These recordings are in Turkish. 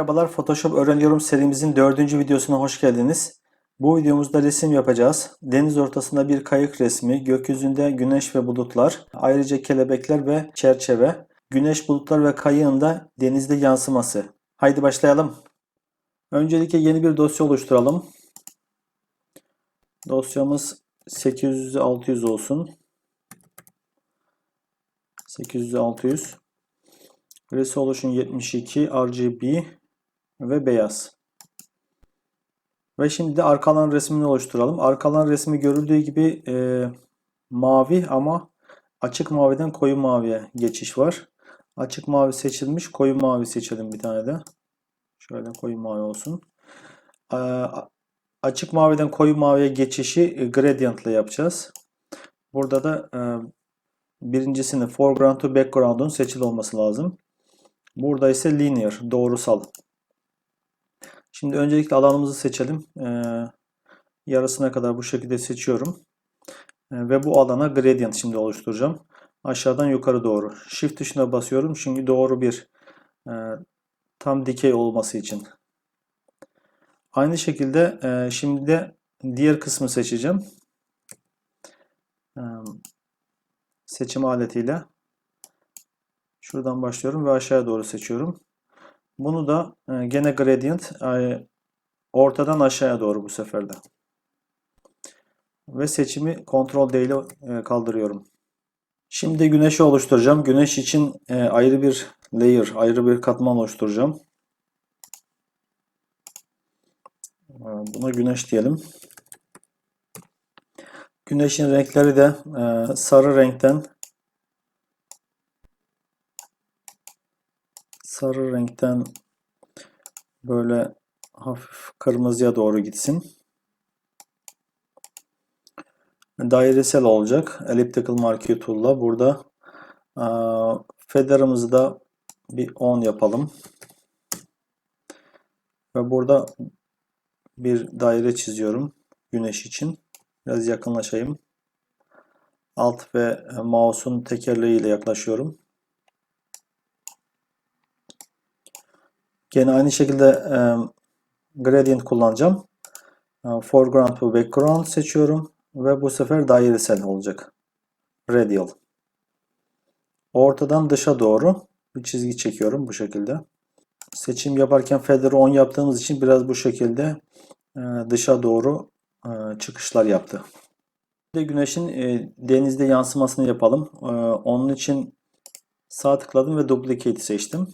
Merhabalar Photoshop öğreniyorum serimizin dördüncü videosuna hoş geldiniz. Bu videomuzda resim yapacağız. Deniz ortasında bir kayık resmi, gökyüzünde güneş ve bulutlar, ayrıca kelebekler ve çerçeve, güneş, bulutlar ve kayığın da denizde yansıması. Haydi başlayalım. Öncelikle yeni bir dosya oluşturalım. Dosyamız 800-600 olsun. 800-600. Resolution 72, RGB ve beyaz. Ve şimdi de arka alan resmini oluşturalım. Arka alan resmi görüldüğü gibi e, mavi ama açık maviden koyu maviye geçiş var. Açık mavi seçilmiş, koyu mavi seçelim bir tane de. Şöyle koyu mavi olsun. E, açık maviden koyu maviye geçişi gradient ile yapacağız. Burada da e, birincisini foreground to background'un seçili olması lazım. Burada ise linear, doğrusal. Şimdi öncelikle alanımızı seçelim. Ee, yarısına kadar bu şekilde seçiyorum. Ee, ve bu alana gradient şimdi oluşturacağım. Aşağıdan yukarı doğru. Shift tuşuna basıyorum çünkü doğru bir e, tam dikey olması için. Aynı şekilde e, şimdi de diğer kısmı seçeceğim. E, seçim aletiyle Şuradan başlıyorum ve aşağıya doğru seçiyorum. Bunu da e, gene gradient e, ortadan aşağıya doğru bu sefer de. Ve seçimi Ctrl D ile e, kaldırıyorum. Şimdi güneşi oluşturacağım. Güneş için ayrı bir layer, ayrı bir katman oluşturacağım. Buna güneş diyelim. Güneşin renkleri de sarı renkten sarı renkten böyle hafif kırmızıya doğru gitsin. Dairesel olacak. Elliptical Marquee Tool'la burada feather'ımızı da bir 10 yapalım. Ve burada bir daire çiziyorum güneş için. Biraz yakınlaşayım. Alt ve mouse'un tekerleğiyle yaklaşıyorum. Gene aynı şekilde e, gradient kullanacağım. E, foreground ve background seçiyorum. Ve bu sefer dairesel olacak. Radial. Ortadan dışa doğru bir çizgi çekiyorum bu şekilde. Seçim yaparken feather'ı 10 yaptığımız için biraz bu şekilde e, dışa doğru e, çıkışlar yaptı. Bir de güneşin e, denizde yansımasını yapalım. E, onun için sağ tıkladım ve duplicate seçtim.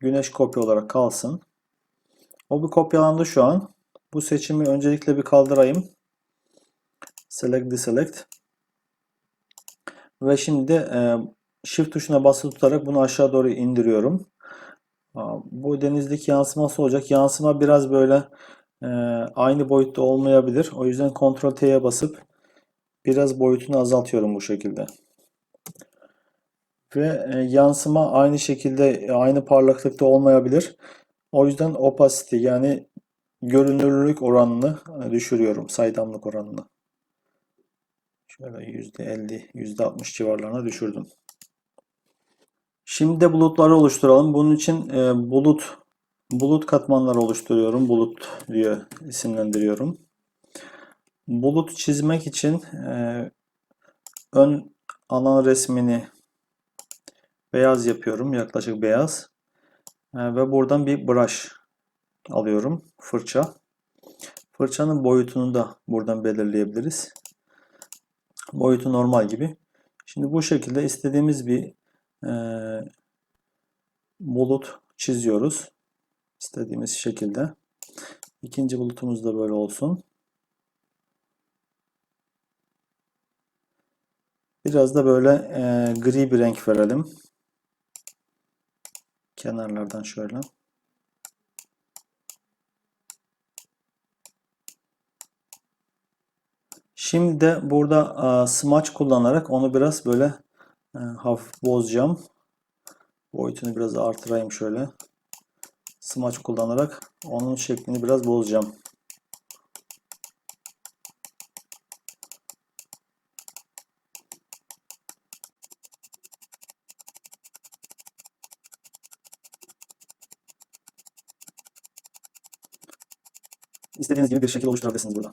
Güneş kopya olarak kalsın. O bir kopyalandı şu an. Bu seçimi öncelikle bir kaldırayım. Select deselect. Ve şimdi e, Shift tuşuna basılı tutarak bunu aşağı doğru indiriyorum. Bu denizdeki yansıması olacak. Yansıma biraz böyle e, aynı boyutta olmayabilir. O yüzden Ctrl T'ye basıp biraz boyutunu azaltıyorum bu şekilde ve e, yansıma aynı şekilde e, aynı parlaklıkta olmayabilir. O yüzden opacity yani görünürlülük oranını e, düşürüyorum. Saydamlık oranını. Şöyle %50, %60 civarlarına düşürdüm. Şimdi de bulutları oluşturalım. Bunun için bulut bulut katmanları oluşturuyorum. Bulut diye isimlendiriyorum. Bulut çizmek için ön alan resmini Beyaz yapıyorum. Yaklaşık beyaz. Ee, ve buradan bir brush alıyorum. Fırça. Fırçanın boyutunu da buradan belirleyebiliriz. Boyutu normal gibi. Şimdi bu şekilde istediğimiz bir e, bulut çiziyoruz. İstediğimiz şekilde. İkinci bulutumuz da böyle olsun. Biraz da böyle e, gri bir renk verelim. Kenarlardan şöyle. Şimdi de burada smudge kullanarak onu biraz böyle e, hafif bozacağım. Boyutunu biraz artırayım şöyle. Smudge kullanarak onun şeklini biraz bozacağım. İstediğiniz gibi bir şekil oluşturabilirsiniz burada.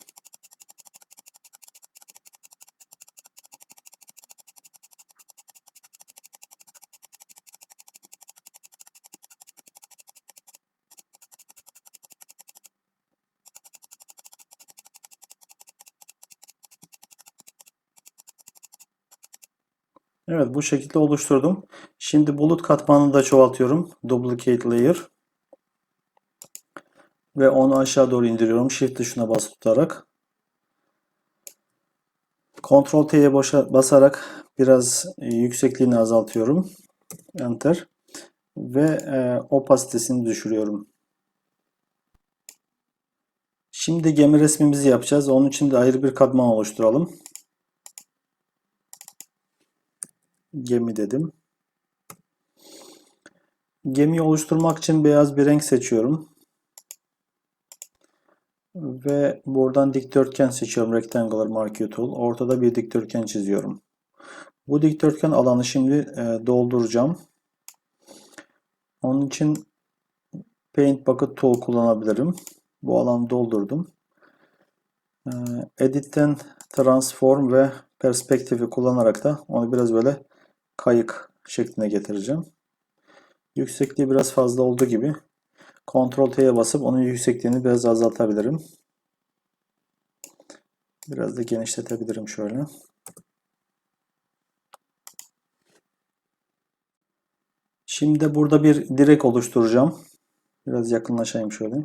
Evet bu şekilde oluşturdum. Şimdi bulut katmanını da çoğaltıyorum. Duplicate layer. Ve onu aşağı doğru indiriyorum. Shift tuşuna basıp tutarak. Ctrl T'ye basarak biraz e, yüksekliğini azaltıyorum. Enter. Ve e, opasitesini düşürüyorum. Şimdi gemi resmimizi yapacağız. Onun için de ayrı bir katman oluşturalım. Gemi dedim. Gemiyi oluşturmak için beyaz bir renk seçiyorum. Ve buradan dikdörtgen seçiyorum. Rectangular Marquee Tool. Ortada bir dikdörtgen çiziyorum. Bu dikdörtgen alanı şimdi e, dolduracağım. Onun için Paint Bucket Tool kullanabilirim. Bu alanı doldurdum. E, Edit'ten Transform ve Perspektifi kullanarak da onu biraz böyle kayık şekline getireceğim. Yüksekliği biraz fazla olduğu gibi Ctrl T'ye basıp onun yüksekliğini biraz azaltabilirim. Biraz da genişletebilirim şöyle. Şimdi burada bir direk oluşturacağım. Biraz yakınlaşayım şöyle.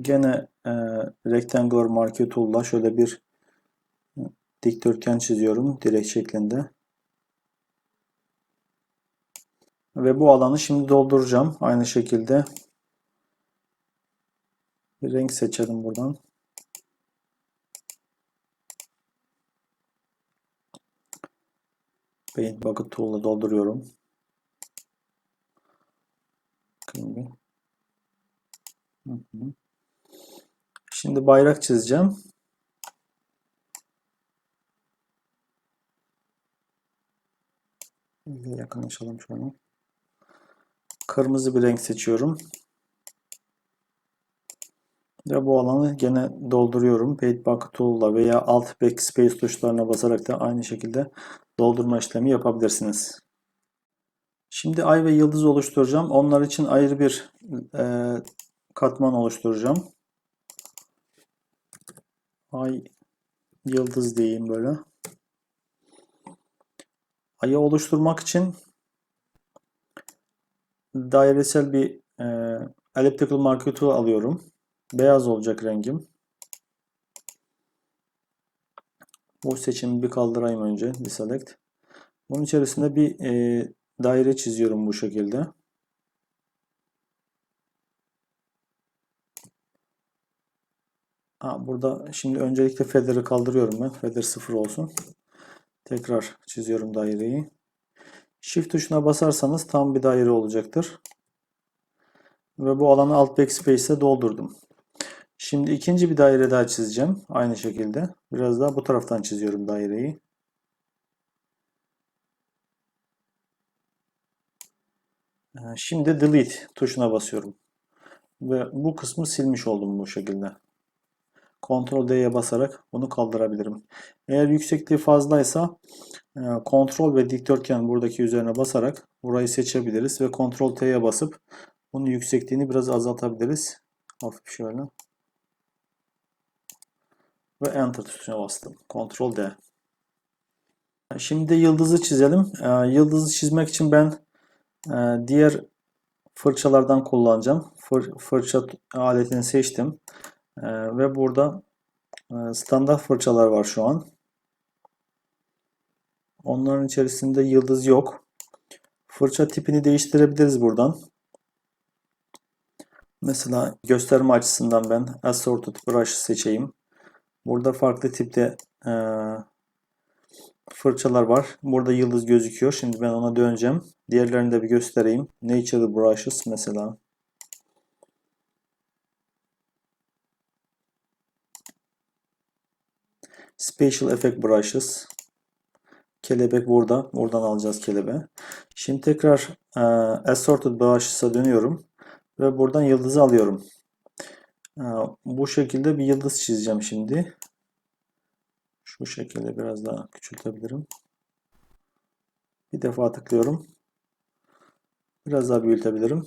Gene e, Rectangular Marquee Tool'la şöyle bir dikdörtgen çiziyorum direk şeklinde. Ve bu alanı şimdi dolduracağım. Aynı şekilde bir renk seçelim buradan. Paint Bucket Tool'la dolduruyorum. Şimdi bayrak çizeceğim. Yakınlaşalım şöyle. Kırmızı bir renk seçiyorum. Ve bu alanı gene dolduruyorum. Paint Bucket Tool'la veya Alt Backspace tuşlarına basarak da aynı şekilde doldurma işlemi yapabilirsiniz. Şimdi ay ve yıldız oluşturacağım. Onlar için ayrı bir e, katman oluşturacağım. Ay yıldız diyeyim böyle. Ayı oluşturmak için dairesel bir e, elliptical marquee tool alıyorum. Beyaz olacak rengim. Bu seçimi bir kaldırayım önce. Deselect. Bunun içerisinde bir e, daire çiziyorum bu şekilde. Ha, burada şimdi öncelikle feather'ı kaldırıyorum ben. Feather 0 olsun. Tekrar çiziyorum daireyi. Shift tuşuna basarsanız tam bir daire olacaktır. Ve bu alanı alt backspace'e doldurdum. Şimdi ikinci bir daire daha çizeceğim. Aynı şekilde. Biraz daha bu taraftan çiziyorum daireyi. Ee, şimdi delete tuşuna basıyorum. Ve bu kısmı silmiş oldum bu şekilde. Ctrl D'ye basarak bunu kaldırabilirim. Eğer yüksekliği fazlaysa e, Ctrl ve dikdörtgen buradaki üzerine basarak burayı seçebiliriz ve Ctrl T'ye basıp bunun yüksekliğini biraz azaltabiliriz. Hafif şöyle. Ve Enter tuşuna bastım. Ctrl D. Şimdi yıldızı çizelim. E, yıldızı çizmek için ben e, diğer fırçalardan kullanacağım. Fır, fırça aletini seçtim. Ee, ve burada e, standart fırçalar var şu an. Onların içerisinde yıldız yok. Fırça tipini değiştirebiliriz buradan. Mesela gösterme açısından ben Assorted Brush seçeyim. Burada farklı tipte e, fırçalar var. Burada yıldız gözüküyor. Şimdi ben ona döneceğim. Diğerlerini de bir göstereyim. Natural Brushes mesela. Special Effect Brushes. Kelebek burada. Buradan alacağız kelebeği. Şimdi tekrar e, Assorted Brushes'a dönüyorum. Ve buradan yıldızı alıyorum. Ha, bu şekilde bir yıldız çizeceğim şimdi. Şu şekilde biraz daha küçültebilirim. Bir defa tıklıyorum. Biraz daha büyütebilirim.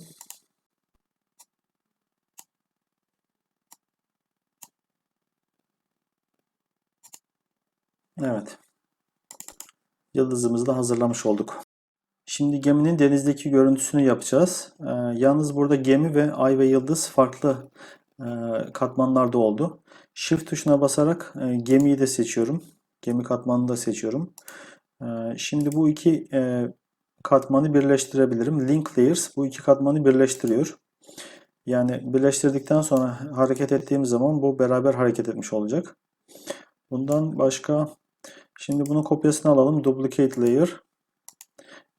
Evet. Yıldızımızı da hazırlamış olduk. Şimdi geminin denizdeki görüntüsünü yapacağız. Ee, yalnız burada gemi ve ay ve yıldız farklı e, katmanlarda oldu. Shift tuşuna basarak e, gemiyi de seçiyorum. Gemi katmanını da seçiyorum. E, şimdi bu iki e, katmanı birleştirebilirim. Link Layers bu iki katmanı birleştiriyor. Yani birleştirdikten sonra hareket ettiğim zaman bu beraber hareket etmiş olacak. Bundan başka şimdi bunun kopyasını alalım. Duplicate Layer.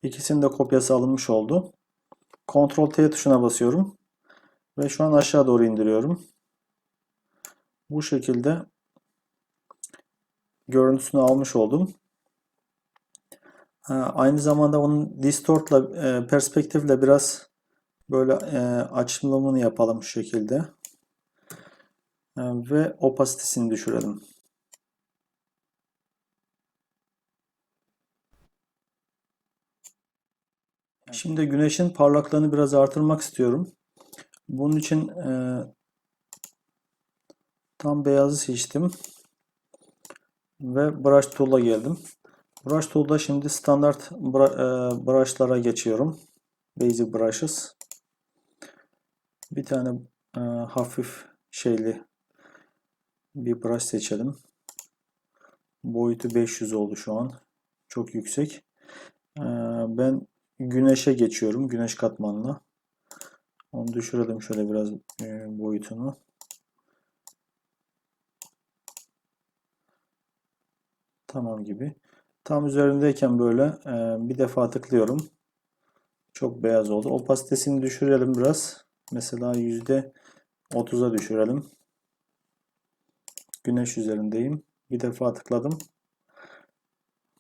İkisinin de kopyası alınmış oldu. Ctrl T tuşuna basıyorum. Ve şu an aşağı doğru indiriyorum. Bu şekilde görüntüsünü almış oldum. Aynı zamanda onun distortla e, perspektifle biraz böyle e, açılımını yapalım şu şekilde. E, ve opasitesini düşürelim. Şimdi güneşin parlaklığını biraz artırmak istiyorum. Bunun için e, tam beyazı seçtim. Ve brush tool'a geldim. Brush tool'da şimdi standart e, brush'lara geçiyorum. Basic brushes. Bir tane e, hafif şeyli bir brush seçelim. Boyutu 500 oldu şu an. Çok yüksek. E, ben güneşe geçiyorum. Güneş katmanına. Onu düşürelim şöyle biraz e, boyutunu. Tamam gibi. Tam üzerindeyken böyle e, bir defa tıklıyorum. Çok beyaz oldu. Opasitesini düşürelim biraz. Mesela %30'a düşürelim. Güneş üzerindeyim. Bir defa tıkladım.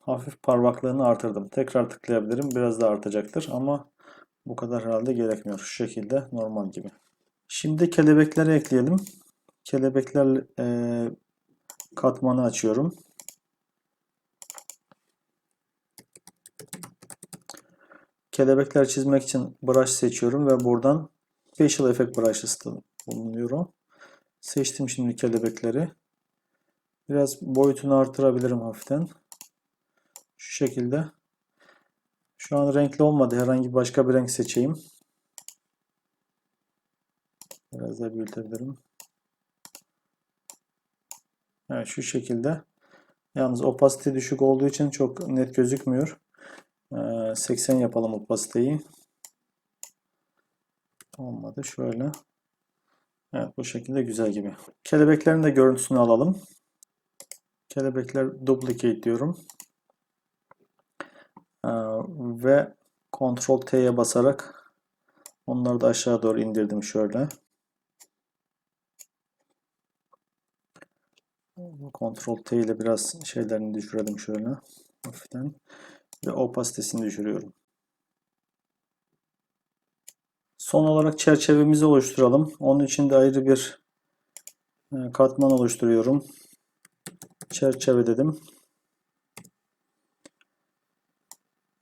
Hafif parmaklığını artırdım. Tekrar tıklayabilirim. Biraz daha artacaktır ama bu kadar herhalde gerekmiyor. Şu şekilde normal gibi. Şimdi kelebekleri ekleyelim. Kelebekler e, katmanı açıyorum. Kelebekler çizmek için brush seçiyorum ve buradan Special Effect Brushes bulunuyorum. Seçtim şimdi kelebekleri. Biraz boyutunu artırabilirim hafiften. Şu şekilde. Şu an renkli olmadı. Herhangi başka bir renk seçeyim. Biraz daha büyütebilirim. Evet şu şekilde. Yalnız opacity düşük olduğu için çok net gözükmüyor. 80 ee, yapalım opasiteyi. Olmadı. Şöyle. Evet bu şekilde güzel gibi. Kelebeklerin de görüntüsünü alalım. Kelebekler duplicate diyorum. Ve Ctrl T'ye basarak onları da aşağı doğru indirdim şöyle. Ctrl T ile biraz şeylerini düşürelim şöyle hafiften ve opasitesini düşürüyorum. Son olarak çerçevemizi oluşturalım. Onun için de ayrı bir e, katman oluşturuyorum. Çerçeve dedim.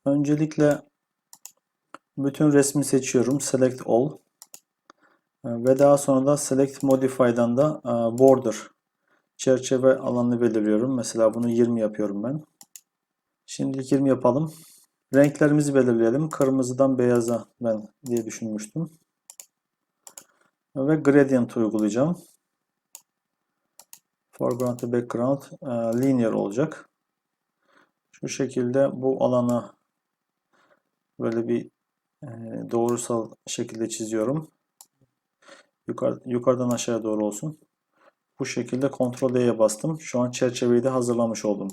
Öncelikle bütün resmi seçiyorum. Select All. E, ve daha sonra da Select Modify'dan da e, Border çerçeve alanını belirliyorum. Mesela bunu 20 yapıyorum ben. Şimdi 20 yapalım. Renklerimizi belirleyelim. Kırmızıdan beyaza ben diye düşünmüştüm. Ve gradient uygulayacağım. Foreground ve background e, linear olacak. Şu şekilde bu alana böyle bir e, doğrusal şekilde çiziyorum. Yukarı, yukarıdan aşağıya doğru olsun. Bu şekilde Ctrl D'ye bastım. Şu an çerçeveyi de hazırlamış oldum.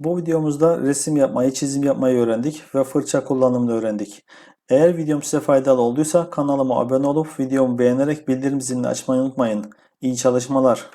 Bu videomuzda resim yapmayı, çizim yapmayı öğrendik ve fırça kullanımını öğrendik. Eğer videom size faydalı olduysa kanalıma abone olup videomu beğenerek bildirim zilini açmayı unutmayın. İyi çalışmalar.